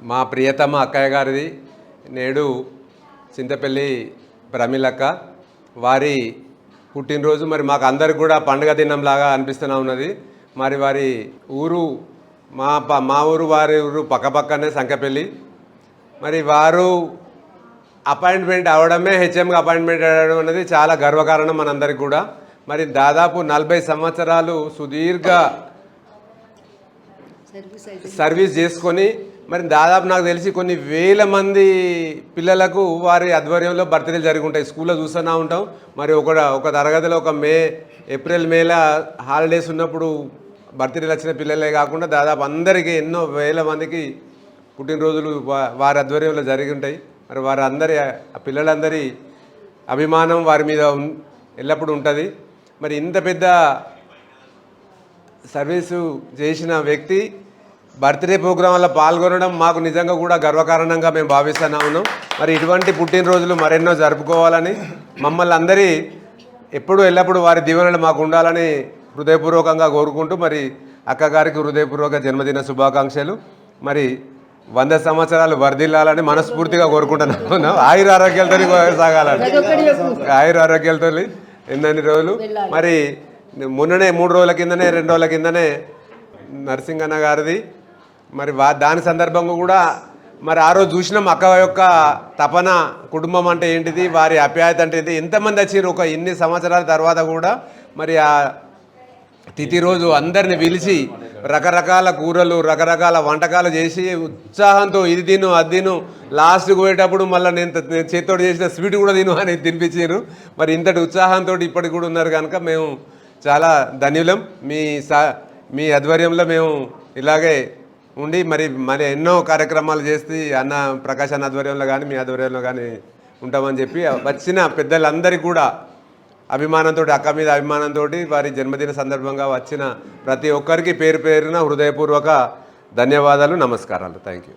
మా ప్రియతమ అక్కయ్య గారిది నేడు చింతపల్లి ప్రమిలక్క వారి పుట్టినరోజు మరి మాకు అందరికి కూడా పండుగ దినంలాగా అనిపిస్తూనే ఉన్నది. మరి వారి ఊరు మా ప- మా ఊరు వారి ఊరు పక్కపక్కనే సంకపల్లి. మరి వారు అపాయింట్మెంట్ అవడమే హెచ్ఎంగా అపాయింట్మెంట్ అవ్వడం అనేది చాలా గర్వకారణం మనందరికి కూడా. మరి దాదాపు నలభై సంవత్సరాలు సుదీర్ఘ సర్వీస్ చేసుకొని మరి దాదాపు నాకు తెలిసి కొన్ని వేల మంది పిల్లలకు వారి ఆధ్వర్యంలో బర్త్డేలు జరిగి ఉంటాయి స్కూల్లో చూస్తూనే ఉంటాం. మరి ఒక ఒక తరగతిలో ఒక మే ఏప్రిల్ మేల హాలిడేస్ ఉన్నప్పుడు బర్త్డేలు వచ్చిన పిల్లలే కాకుండా దాదాపు అందరికీ ఎన్నో వేల మందికి పుట్టినరోజులు వారి ఆధ్వర్యంలో జరిగి ఉంటాయి మరి వారందరి ఆ పిల్లలందరి అభిమానం వారి మీద ఎల్లప్పుడూ ఉంటుంది. మరి ఇంత పెద్ద సర్వీసు చేసిన వ్యక్తి బర్త్డే ప్రోగ్రాంలో పాల్గొనడం మాకు నిజంగా కూడా గర్వకారణంగా మేము భావిస్తున్నాము మరి ఇటువంటి పుట్టినరోజులు మరెన్నో జరుపుకోవాలని మమ్మల్ని అందరి ఎప్పుడు ఎల్లప్పుడూ వారి దీవెనలు మాకు ఉండాలని హృదయపూర్వకంగా కోరుకుంటూ మరి అక్కగారికి హృదయపూర్వక జన్మదిన శుభాకాంక్షలు. మరి వంద సంవత్సరాలు వర్ధిల్లాలని మనస్ఫూర్తిగా కోరుకుంటున్నాం ఆయుర ఆరోగ్యాలతో సాగాలని. ఆయుర ఆరోగ్యాలతో ఎన్నెన్ని రోజులు. మరి మొన్ననే మూడు రోజుల కిందనే రెండు రోజుల కిందనే నరసింహన్న గారిది మరి వా దాని సందర్భంగా కూడా మరి ఆ రోజు చూసినాం అక్క యొక్క తపన కుటుంబం అంటే ఏంటిది వారి అప్యాయత అంటే ఏంటి ఎంతమంది వచ్చారు ఒక ఎన్ని సంవత్సరాల తర్వాత కూడా మరి ఆ తిథి రోజు అందరిని పిలిచి రకరకాల కూరలు రకరకాల వంటకాలు చేసి ఉత్సాహంతో ఇది తిను అది తిను లాస్ట్కి పోయేటప్పుడు మళ్ళీ నేను చేతితోటి చేసిన స్వీట్ కూడా తిను అని తినిపించారు మరి ఇంతటి ఉత్సాహంతో ఇప్పటికి కూడా ఉన్నారు కనుక మేము చాలా ధన్యులం. మీ సా మీ ఆధ్వర్యంలో మేము ఇలాగే ఉండి మరి మరి ఎన్నో కార్యక్రమాలు చేసి అన్న ప్రకాశ్ అన్న ఆధ్వర్యంలో కానీ మీ ఆధ్వర్యంలో కానీ ఉంటామని చెప్పి వచ్చిన పెద్దలందరికీ కూడా అభిమానంతో అక్క మీద అభిమానంతో వారి జన్మదిన సందర్భంగా వచ్చిన ప్రతి ఒక్కరికి పేరు పేరున హృదయపూర్వక ధన్యవాదాలు నమస్కారాలు. Thank you